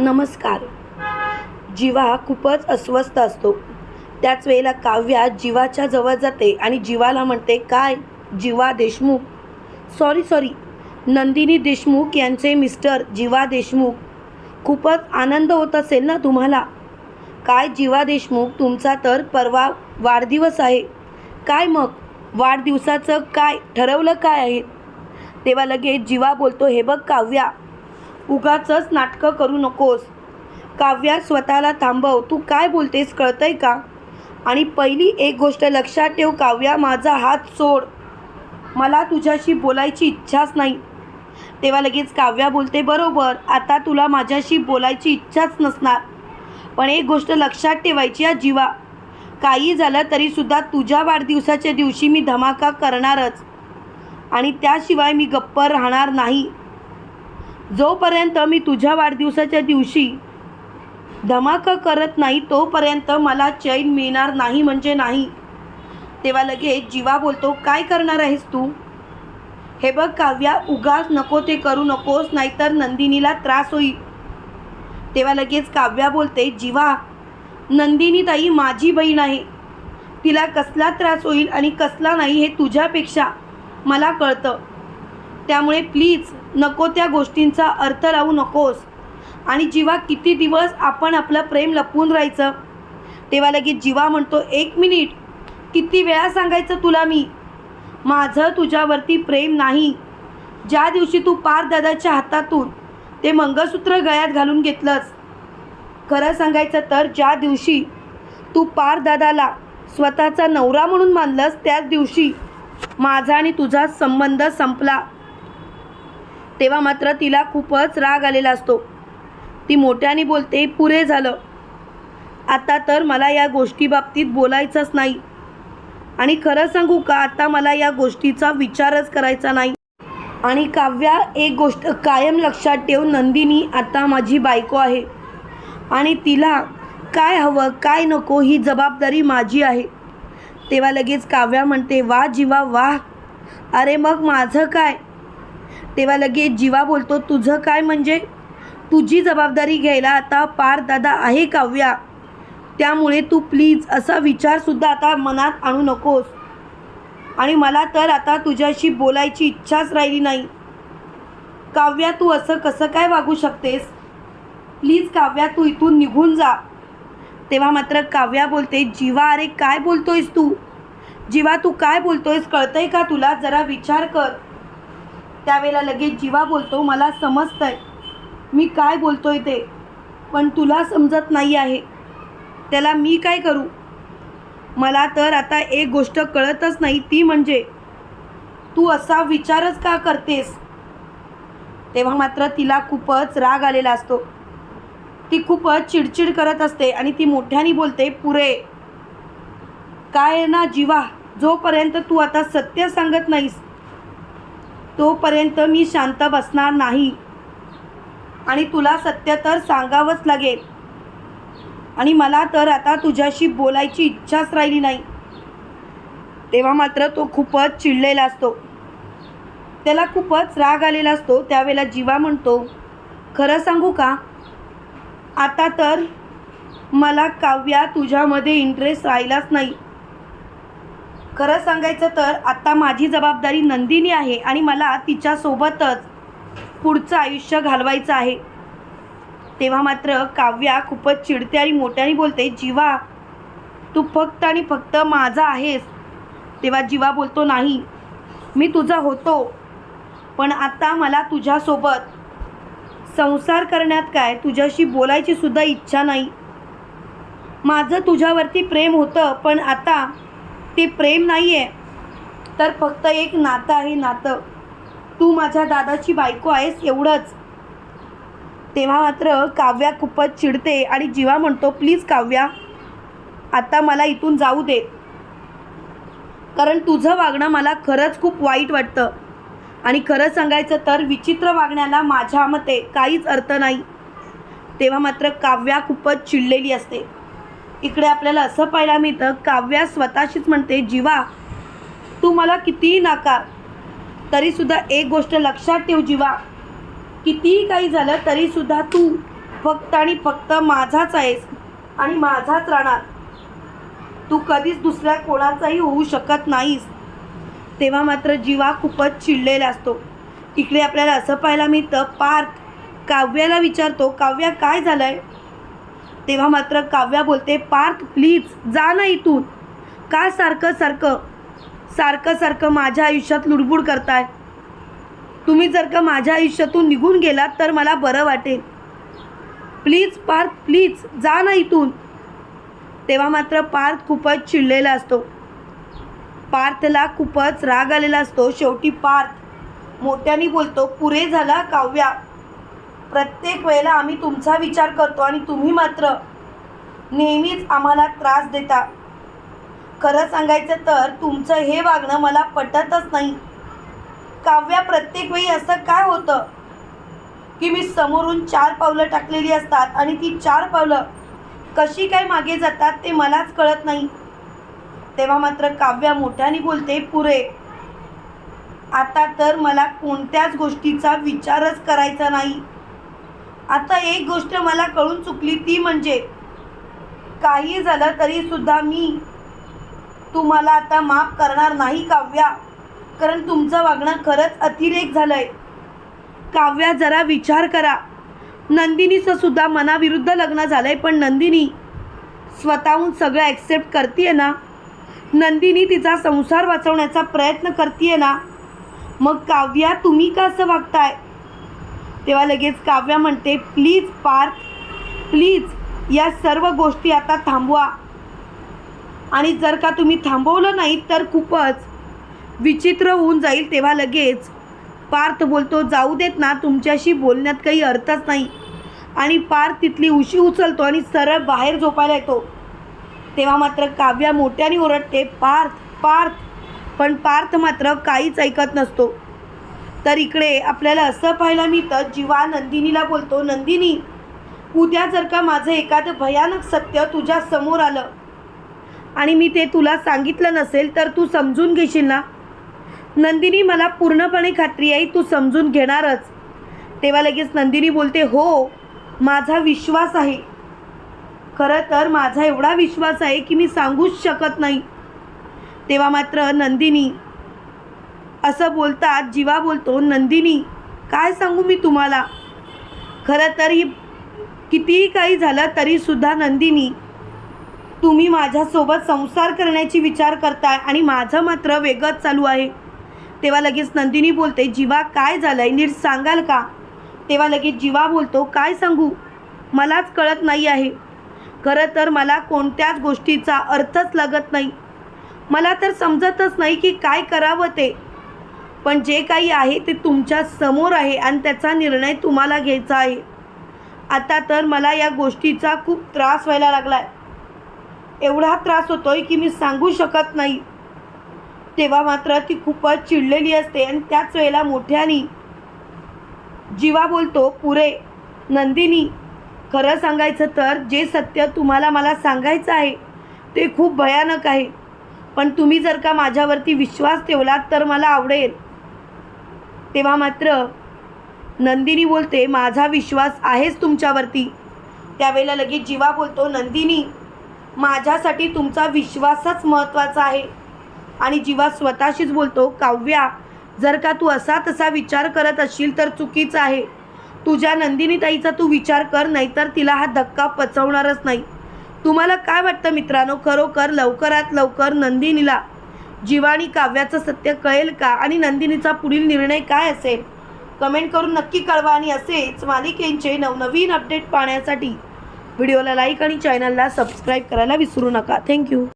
नमस्कार. जीवा खूपच अस्वस्थ असतो. त्याच वेळेला काव्या जीवाच्या जवळ जाते आणि जीवाला म्हणते काय जीवा देशमुख? सॉरी सॉरी नंदिनी देशमुख यांचे मिस्टर जीवा देशमुख. खूपच आनंद होत असेल ना तुम्हाला? काय जीवा देशमुख तुमचा तर परवा वाढदिवस आहे. काय मग? वाढदिवसाचं काय ठरवलं काय आहे? तेव्हा लगेच जीवा बोलतो हे बघ काव्या उगाचच नाटकं करू नकोस. काव्या स्वतःला थांबव तू काय बोलतेस कळतंय का? आणि पहिली एक गोष्ट लक्षात ठेव काव्या माझा हात सोड. मला तुझ्याशी बोलायची इच्छाच नाही. तेव्हा लगेच काव्या बोलते बरोबर आता तुला माझ्याशी बोलायची इच्छाच नसणार. पण एक गोष्ट लक्षात ठेवायची या जीवा. काही झालं तरीसुद्धा तुझ्या वाढदिवसाच्या दिवशी मी धमाका करणारच. आणि त्याशिवाय मी गप्प राहणार नाही. जोपर्यंत मी तुझ्या वाढदिवसाच्या दिवशी धमाका करत नाही तोपर्यंत मला चैन मिळणार नाही म्हणजे नाही. तेव्हा लगेच जीवा बोलतो काय करणार आहेस तू? हे बघ काव्या उगाच नको ते करू नकोस नाहीतर नंदिनीला त्रास होईल. तेव्हा लगेच काव्या बोलते जीवा नंदिनी ताई माझी बहीण आहे. तिला कसला त्रास होईल आणि कसला नाही हे तुझ्यापेक्षा मला कळतं. त्यामुळे प्लीज नको त्या गोष्टींचा अर्थ लावू नकोस. आणि जीवा किती दिवस आपण आपलं प्रेम लपवून राहायचं तेव्हा लगेच जीवा म्हणतो एक मिनिट किती वेळा सांगायचं तुला मी? माझं तुझ्यावरती प्रेम नाही. ज्या दिवशी तू पार दादाच्या हातातून ते मंगळसूत्र गळ्यात घालून घेतलंस खरं सांगायचं तर ज्या दिवशी तू पार दादाला स्वतःचा नवरा म्हणून मानलंस त्याच दिवशी माझा आणि तुझा संबंध संपला. तेव्हा मात्र तिला खूपच राग आलेला असतो. ती मोठ्याने बोलते पुरे झालं. आता तर मला या गोष्टीबाबतीत बोलायचंच नाही. आणि खरं सांगू का आता मला या गोष्टीचा विचारच करायचा नाही. आणि काव्या एक गोष्ट कायम लक्षात ठेव नंदिनी आता माझी बायको आहे. आणि तिला काय हवं काय नको ही जबाबदारी माझी आहे. तेव्हा लगेच काव्या म्हणते वा जीवा वा. अरे मग माझं काय? तेव्हा लगेच जीवा बोलतो तुझं काय म्हणजे? तुझी जबाबदारी घ्यायला आता पार दादा आहे काव्या. त्यामुळे तू प्लीज असा विचारसुद्धा आता मनात आणू नकोस. आणि मला तर आता तुझ्याशी बोलायची इच्छाच राहिली नाही. काव्या तू असं कसं काय वागू शकतेस? प्लीज काव्या तू इथून निघून जा. तेव्हा मात्र काव्या बोलते जीवा अरे काय बोलतोयस तू? जीवा तू काय बोलतोयस? कळतंय का तुला? जरा विचार कर. त्यावेळेला लगेच जीवा बोलतो मला समजतंय. मी काय बोलतोय ते? पण तुला समजत नाही आहे. त्याला मी काय करू? मला तर आता एक गोष्ट कळतच नाही ती म्हणजे तू असा विचारच का करतेस? तेव्हा मात्र तिला खूपच राग आलेला असतो. ती खूपच चिडचिड करत असते आणि ती मोठ्याने बोलते पुरे काय ना जीवा? जोपर्यंत तू आता सत्य सांगत नाहीस तोपर्यंत मी शांत बसणार नाही. आणि तुला सत्य तर सांगावंच लागेल. आणि मला तर आता तुझ्याशी बोलायची इच्छाच राहिली नाही. तेव्हा मात्र तो खूपच चिडलेला असतो. त्याला खूपच राग आलेला असतो. त्यावेळेला जीवा म्हणतो खरं सांगू का? आता तर मला काव्या तुझ्यामध्ये इंटरेस्ट राहिलाच नाही. खरं सांगायचं तर आत्ता माझी जबाबदारी नंदिनी आहे आणि मला तिच्यासोबतच पुढचं आयुष्य घालवायचं आहे. तेव्हा मात्र काव्या खूपच चिडते आणि मोठ्याने बोलते जीवा तू फक्त आणि फक्त माझा आहेस. तेव्हा जीवा बोलतो नाही मी तुझा होतो पण आता मला तुझ्यासोबत संसार करण्यात काय? तुझ्याशी बोलायची सुद्धा इच्छा नाही. माझं तुझ्यावरती प्रेम होतं पण आता ते प्रेम नाही आहे तर फक्त एक नातं आहे नातं. तू माझ्या दादाची बायको आहेस एवढंच. तेव्हा मात्र काव्या खूपच चिडते आणि जीवा म्हणतो प्लीज काव्या आता मला इथून जाऊ दे. कारण तुझं वागणं मला खरंच खूप वाईट वाटतं. आणि खरं सांगायचं तर विचित्र वागण्याला माझ्या मते काहीच अर्थ नाही. तेव्हा मात्र काव्या खूपच चिडलेली असते. इकडे आपल्याला असं पाहायला मिळतं काव्या स्वतःशीच म्हणते जीवा तू मला कितीही नाकार तरीसुद्धा एक गोष्ट लक्षात ठेव जीवा. कितीही काही झालं तरीसुद्धा तू फक्त आणि फक्त माझाच आहेस आणि माझाच राहणार. तू कधीच दुसऱ्या कोणाचाही होऊ शकत नाहीस. तेव्हा मात्र जीवा खूपच चिडलेला असतो. इकडे आपल्याला असं पाहायला मिळतं पार्थ काव्याला विचारतो काव्या काय झालंय? तेव्हा मात्र काव्या बोलते पार्थ प्लीज जा ना इथून. का सारखं सारखं? सारखं सारखं माझ्या आयुष्यात लुडबुड करताय. तुम्ही जर का माझ्या आयुष्यातून निघून गेलात तर मला बरं वाटेल. प्लीज पार्थ प्लीज जा ना इथून. तेव्हा मात्र पार्थ खूपच चिडलेला असतो. पार्थला खूपच राग आलेला असतो. शेवटी पार्थ मोठ्याने बोलतो पुरे झाला काव्या. प्रत्येक वेळेला आम्ही तुमचा विचार करतो आणि तुम्ही मात्र नेहमीच आम्हाला त्रास देता. खरं सांगायचं तर तुमचं हे वागणं मला पटतच नाही. काव्या प्रत्येक वेळी असं काय होतं? की मी समोरून चार पावलं टाकलेली असतात आणि ती चार पावलं कशी काय मागे जातात ते मलाच कळत नाही. तेव्हा मात्र काव्या मोठ्याने बोलते पुरे आता तर मला कोणत्याच गोष्टीचा विचारच करायचा नाही. आता एक गोष्ट मला कळून चुकली ती म्हणजे काही झालं तरी सुद्धा मी तुम्हाला आता माफ करणार नाही काव्या. कारण तुमचं वागणं खरंच अतिरेक झालंय. काव्या जरा विचार करा. नंदिनीचं सुद्धा मनाविरुद्ध लग्न झालंय पण नंदिनी स्वतःहून सगळं ॲक्सेप्ट करते ना? नंदिनी तिचा संसार वाचवण्याचा प्रयत्न करते ना? मग काव्या तुम्ही का असं वागताय? तेव्हा लगेच काव्या म्हणते प्लीज पार्थ प्लीज या सर्व गोष्टी आता थांबवा. आणि जर का तुम्ही थांबवलं नाही तर खूपच विचित्र होऊन जाईल. तेव्हा लगेच पार्थ बोलतो जाऊ देत ना तुमच्याशी बोलण्यात काही अर्थच नाही. आणि पार्थ तिथली उशी उचलतो आणि सरळ बाहेर झोपायला येतो. तेव्हा मात्र काव्या मोठ्याने ओरडते पार्थ पार्थ. पण पार्थ मात्र काहीच ऐकत नसतो. तर इकडे आपल्याला असं पाहायला मिळतं जीवा नंदिनीला बोलतो नंदिनी उद्या जर का माझं एखादं भयानक सत्य तुझ्या समोर आलं आणि मी ते तुला सांगितलं नसेल तर तू समजून घेशील ना? नंदिनी मला पूर्णपणे खात्री आहे तू समजून घेणारच. तेव्हा लगेच नंदिनी बोलते हो माझा विश्वास आहे. खरं तर माझा एवढा विश्वास आहे की मी सांगूच शकत नाही. तेव्हा मात्र नंदिनी असं बोलतात जीवा बोलतो नंदिनी काय सांगू मी तुम्हाला? खरं तर ही कितीही काही झालं तरीसुद्धा नंदिनी तुम्ही माझ्यासोबत संसार करण्याची विचार करताय आणि माझं मात्र वेगळंच चालू आहे. तेव्हा लगेच नंदिनी बोलते जीवा काय झालं आहे नीट सांगाल का? तेव्हा लगेच जीवा बोलतो काय सांगू? मलाच कळत नाही आहे. खरं तर मला कोणत्याच गोष्टीचा अर्थच लागत नाही. मला तर समजतच नाही की काय करावं ते. पण जे काही आहे ते तुमच्यासमोर आहे आणि त्याचा निर्णय तुम्हाला घ्यायचा आहे. आता तर मला या गोष्टीचा खूप त्रास व्हायला लागला आहे एवढा त्रास होतोय की मी सांगू शकत नाही. तेव्हा मात्र ती खूपच चिडलेली असते आणि त्याच वेळेला मोठ्याने जीवा बोलतो पुरे नंदिनी खरं सांगायचं तर जे सत्य तुम्हाला मला सांगायचं आहे ते खूप भयानक आहे. पण तुम्ही जर का माझ्यावरती विश्वास ठेवलात तर मला आवडेल. तेव्हा मात्र नंदिनी बोलते माझा विश्वास आहेच तुमच्यावरती. त्यावेळेला लगेच जीवा बोलतो नंदिनी माझ्यासाठी तुमचा विश्वासच महत्त्वाचा आहे. आणि जीवा स्वतःशीच बोलतो काव्या जर का तू असा तसा विचार करत असशील तर चुकीचं आहे. तुझ्या नंदिनीताईचा तू विचार कर नाहीतर तिला हा धक्का पचवणारच नाही. तुम्हाला काय वाटतं मित्रांनो? खरोखर लवकरात लवकर नंदिनीला जीवाणी काव्याचं सत्य कळेल का? आणि नंदिनीचा पुढील निर्णय काय असेल? कमेंट करून नक्की कळवा आणि असेच मालिकेंचे नवनवीन अपडेट पाहण्यासाठी व्हिडिओला लाईक आणि चॅनलला सबस्क्राईब करायला विसरू नका. थँक्यू.